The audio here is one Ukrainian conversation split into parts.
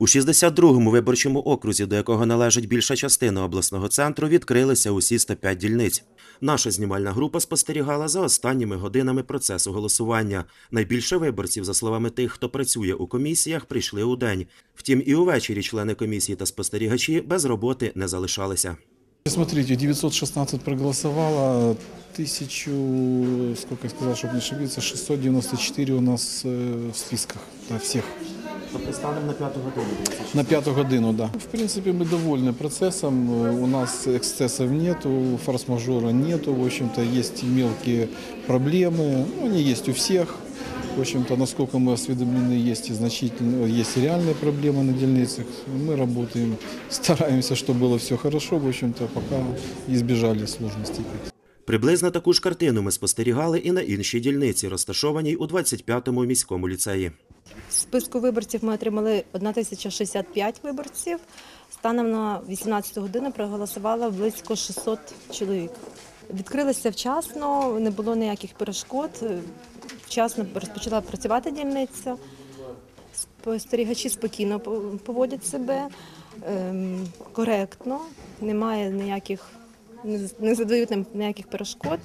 У 62-му виборчому окрузі, до якого належить більша частина обласного центру, відкрилися усі 105 дільниць. Наша знімальна група спостерігала за останніми годинами процесу голосування. Найбільше виборців, за словами тих, хто працює у комісіях, прийшли у день. Втім, і увечері члени комісії та спостерігачі без роботи не залишалися. Смотрите, 916 проголосовало, 1000, сколько я сказал, чтобы не ошибиться, 694 у нас э, в списках, да, всех. Тобто станом на п'яту годину. На пятую годину, да. В принципе, мы довольны процессом, Э, у нас эксцессов нету, форс-мажора нету, в общем-то, есть мелкие проблемы, ну, они есть у всех. В общем-то, насколько мы осведомлены, есть и значительно, есть и реальные проблемы на дельницах. Мы работаем, стараемся, чтобы было все хорошо, в общем-то, пока избежали сложностей. Приблизно таку ж картину ми спостерігали і на іншій дільниці, розташованій у 25-му міському ліцеї. В списку виборців ми отримали 1065 виборців. Станом на 18 годину проголосувало близько 600 чоловік. Відкрилися вчасно, не було ніяких перешкод. Вчасно розпочала працювати дільниця. Спостерігачі спокійно поводять себе ем, коректно, немає ніяких, не задають нам ніяких перешкод.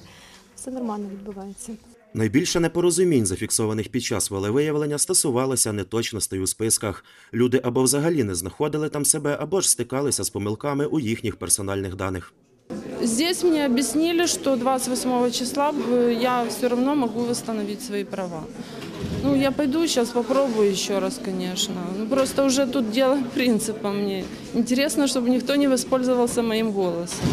Все нормально відбувається. Найбільше непорозумінь, зафіксованих під час волевиявлення, стосувалося неточностей у списках. Люди або взагалі не знаходили там себе, або ж стикалися з помилками у їхніх персональних даних. Здесь мне объяснили, что 28 числа э, я все равно могу восстановить свои права. Ну, я пойду сейчас попробую еще раз, конечно. Ну, просто уже тут дело принципа мне. Интересно, чтобы никто не воспользовался моим голосом.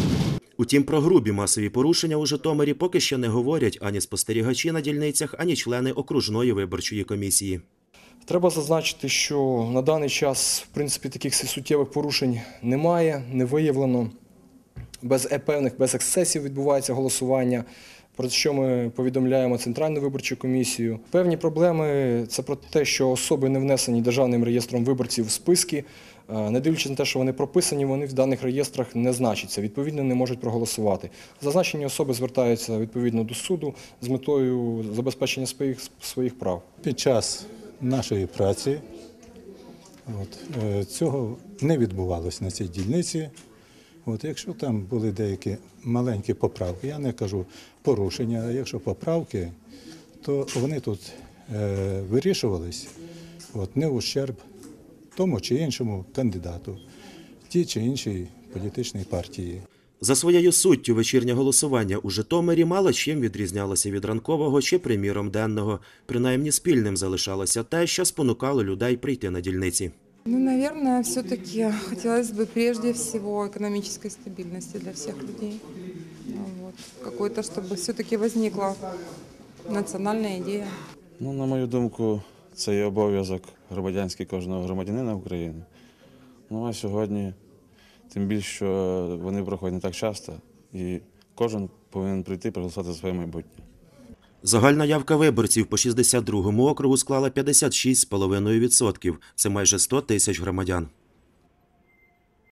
Утім, про грубі масові порушення у Житомирі поки що не говорять ані спостерігачі на дільницях, ані члени окружної виборчої комісії. Треба зазначити, що на даний час, в принципі, таких суттєвих порушень немає, не виявлено. Без е- певних, без ексцесів відбувається голосування, про що ми повідомляємо Центральну виборчу комісію. Певні проблеми це про те, що особи не внесені державним реєстром виборців в списки. Е, Не дивлячись на те, що вони прописані, вони в даних реєстрах не значаться, відповідно, не можуть проголосувати. Зазначені особи звертаються відповідно до суду з метою забезпечення своїх, своїх прав. Під час нашої праці от, е, цього не відбувалося на цій дільниці. От, якщо там були деякі маленькі поправки, я не кажу порушення, а якщо поправки, то вони тут е, вирішувались от, не ущерб тому чи іншому кандидату, тій чи іншій політичній партії. За своєю суттю вечірнє голосування у Житомирі мало чим відрізнялося від ранкового чи, приміром, денного. Принаймні спільним залишалося те, що спонукало людей прийти на дільниці. Ну, наверное, все-таки хотелось бы прежде всего экономической стабильности для всех людей. Ну, Вот. Какой-то, чтобы все-таки возникла национальная идея. Ну, на мою думку, це є обов'язок громадянський кожного громадянина України. Ну а сьогодні, тим більше, що вони проходять не так часто, і кожен повинен прийти і проголосувати за своє майбутнє. Загальна явка виборців по 62-му округу склала 56,5%. Це майже 100 тисяч громадян.